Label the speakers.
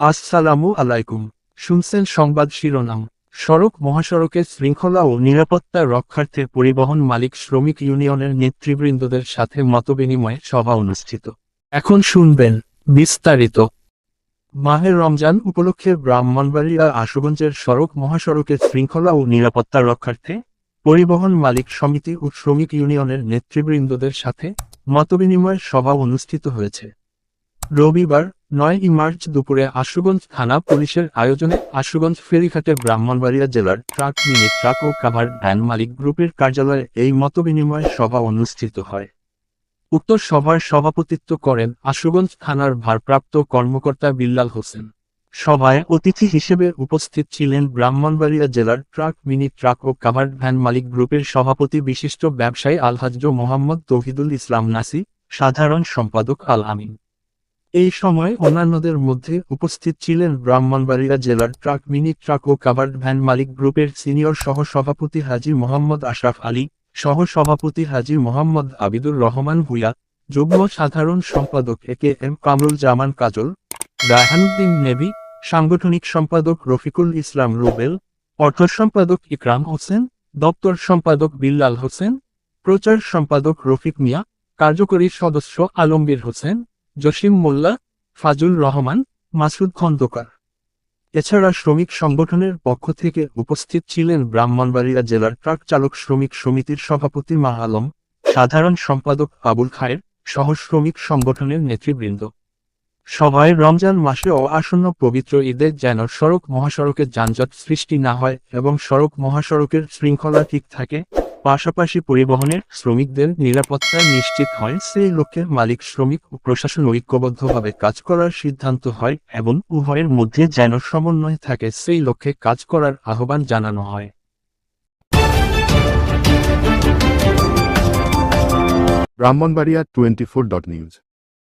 Speaker 1: আসসালামু আলাইকুম। শুনছেন সংবাদ শিরোনাম। সড়ক, মহাসড়কের শৃঙ্খলা ও নিরাপত্তা রক্ষার্থে পরিবহন মালিক শ্রমিক ইউনিয়নের নেতৃবৃন্দদের সাথে মতবিনিময়ে সভা অনুষ্ঠিত। এখন শুনবেন বিস্তারিত। মাহের রমজান উপলক্ষে ব্রাহ্মণবাড়িয়া আশুগঞ্জের সড়ক, মহাসড়কের শৃঙ্খলা ও নিরাপত্তা রক্ষার্থে পরিবহন মালিক সমিতি ও শ্রমিক ইউনিয়নের নেতৃবৃন্দদের সাথে মতবিনিময় সভা অনুষ্ঠিত হয়েছে। রবিবার নয় মার্চ দুপুরে আশুগঞ্জ থানা পুলিশের আয়োজনে আশুগঞ্জ ফেরিঘাটে ব্রাহ্মণবাড়িয়া জেলার ট্রাক, মিনি ট্রাক ও কাভার ভ্যান মালিক গ্রুপের কার্যালয়ে এই মতবিনিময় সভা অনুষ্ঠিত হয়। উক্ত সভার সভাপতিত্ব করেন আশুগঞ্জ থানার ভারপ্রাপ্ত কর্মকর্তা বিল্লাল হোসেন। সভায় অতিথি হিসেবে উপস্থিত ছিলেন ব্রাহ্মণবাড়িয়া জেলার ট্রাক, মিনি ট্রাক ও কাভার্ড ভ্যান মালিক গ্রুপের সভাপতি বিশিষ্ট ব্যবসায়ী আলহাজ্জ মোহাম্মদ তহিদুল ইসলাম নাসি, সাধারণ সম্পাদক আল আমিন। এই সময় অন্যান্যদের মধ্যে উপস্থিত ছিলেন ব্রাহ্মণবাড়িয়া জেলার ট্রাক, মিনি ট্রাক ও কাভার্ড ভ্যান মালিক গ্রুপের সিনিয়র সহ সভাপতি হাজি মোহাম্মদ আশরাফ আলী সহ সভাপতি হাজি মোহাম্মদ আবিদুর রহমান ভুইয়া, যুগ্ম সাধারণ সম্পাদক A K M Kamrul Zaman Kajal, Raihanuddin Nebi সাংগঠনিক সম্পাদক রফিকুল ইসলাম রুবেল, অর্থ সম্পাদক ইকরাম হোসেন, দপ্তর সম্পাদক বিল্লাল হোসেন, প্রচার সম্পাদক রফিক মিয়া, কার্যকরী সদস্য আলমগীর হোসেন জসিম মোল্লা, ফাজুল রহমান, মাসুদ খন্দকার। এছাড়া শ্রমিক সংগঠনের পক্ষ থেকে উপস্থিত ছিলেন ব্রাহ্মণবাড়িয়া জেলার ট্রাক চালক শ্রমিক সমিতির সভাপতি মা আলম, সাধারণ সম্পাদক আবুল খায়ের সহ শ্রমিক সংগঠনের নেতৃবৃন্দ। সভায় রমজান মাসে ও আসন্ন পবিত্র ঈদের যেন সড়ক মহাসড়কের যানজট সৃষ্টি না হয় এবং সড়ক মহাসড়কের শৃঙ্খলা ঠিক থাকে পাশাপাশি পরিবহনের শ্রমিকদের নিরাপত্তা নিশ্চিত হয়। সেই লক্ষ্যে মালিক, শ্রমিক ও প্রশাসন ঐক্যবদ্ধভাবে কাজ করার সিদ্ধান্ত হয় এবং উভয়ের মধ্যে যেন সমন্বয় থাকে, সেই লক্ষ্যে কাজ করার আহ্বান জানানো হয়।
Speaker 2: Brahmanbaria twenty four dot news.